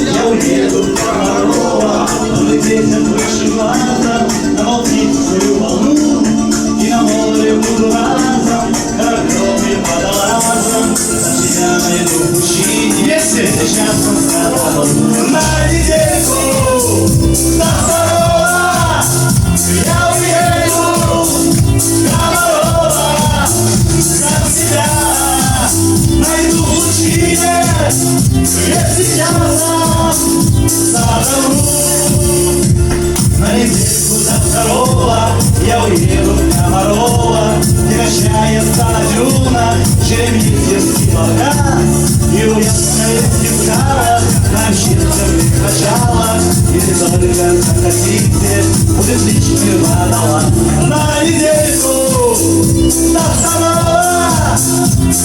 Я уеду в Комарова, Улететь вышиваться, На волчицу волну, И на море буду разом, Королем и водолазом, За тебя найду мужчине, мужчине, Если я задору. На недельку до второго я уеду в Комарова, Не качается на дюнах Шереметьевский баркас И у ясных скалах на общественных началах Если только захотите, будет лишний водолаз На недельку до второго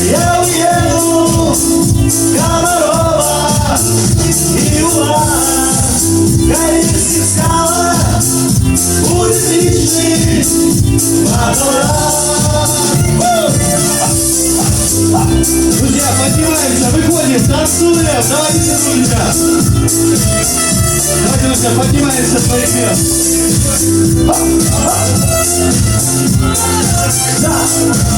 я уеду Карельских скалах будет лишний Друзья, поднимаемся, выходим, танцуем. Давайте, друзья. Давайте, друзья, поднимаемся с своих мест. На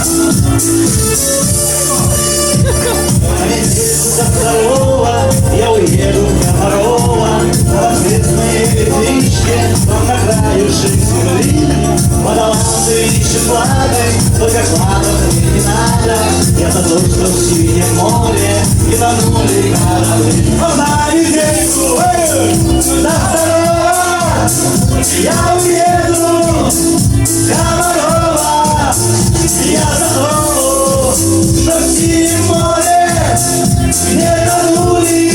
сладок, только сладок мне не надо. Я за то, что в синем море и тонули корабли. Одна недельку, до второго я уеду, Комарова, я за то, что в синем море не тонули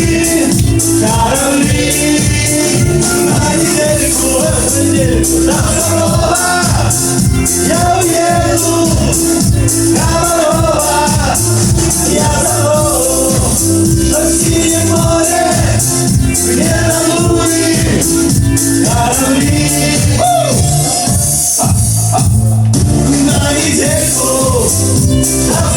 корабли. На недельку, до второго Oh.